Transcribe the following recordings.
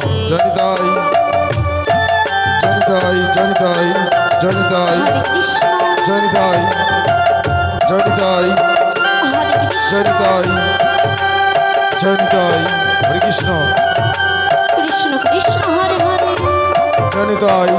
জনতাই জনতাই জনতাই জনতাই জনতাই জনতাই জনতাই জনতাই হরে কৃষ্ণ। কৃষ্ণ। কৃষ্ণ। হরে হরে। জনতাই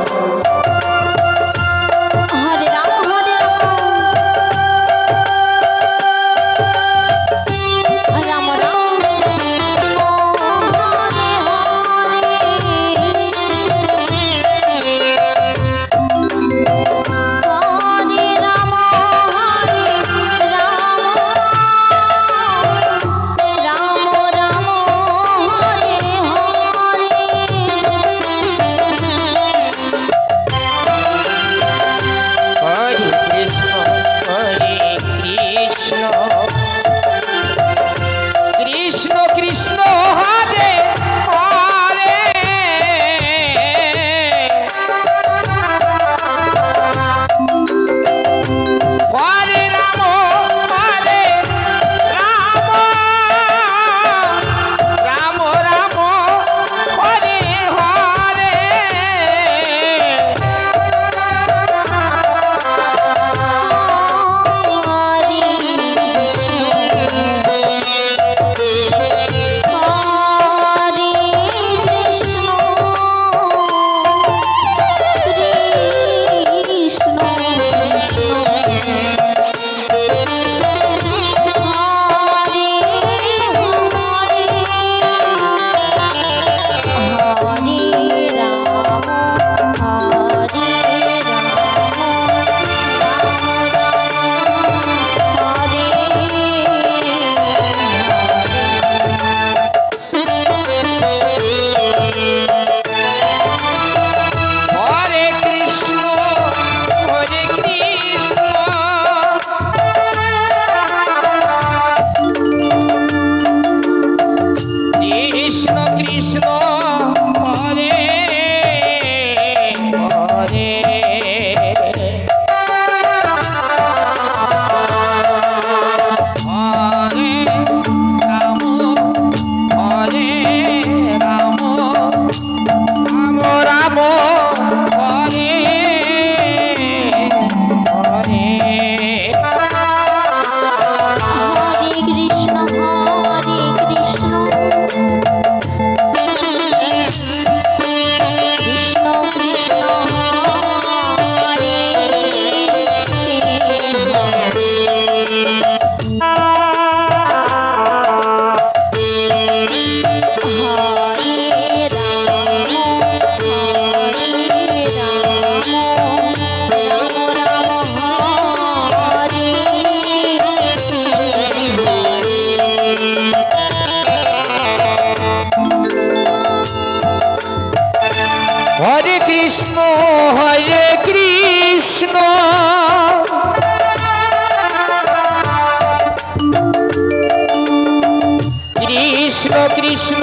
কৃষ্ণ কৃষ্ণ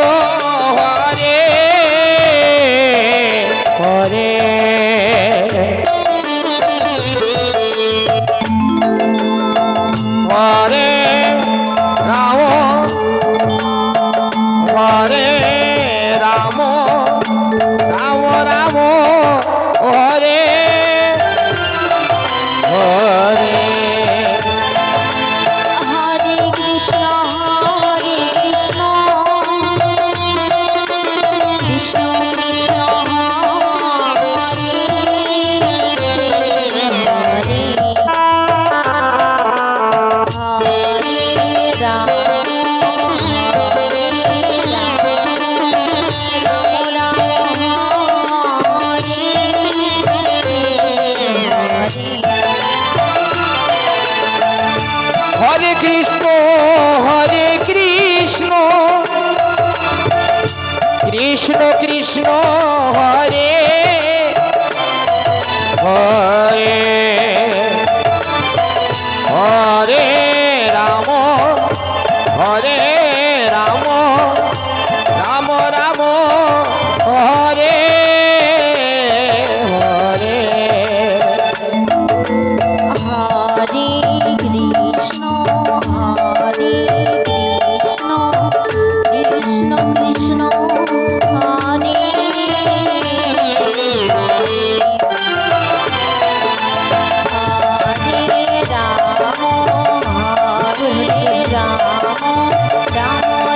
হরে হরে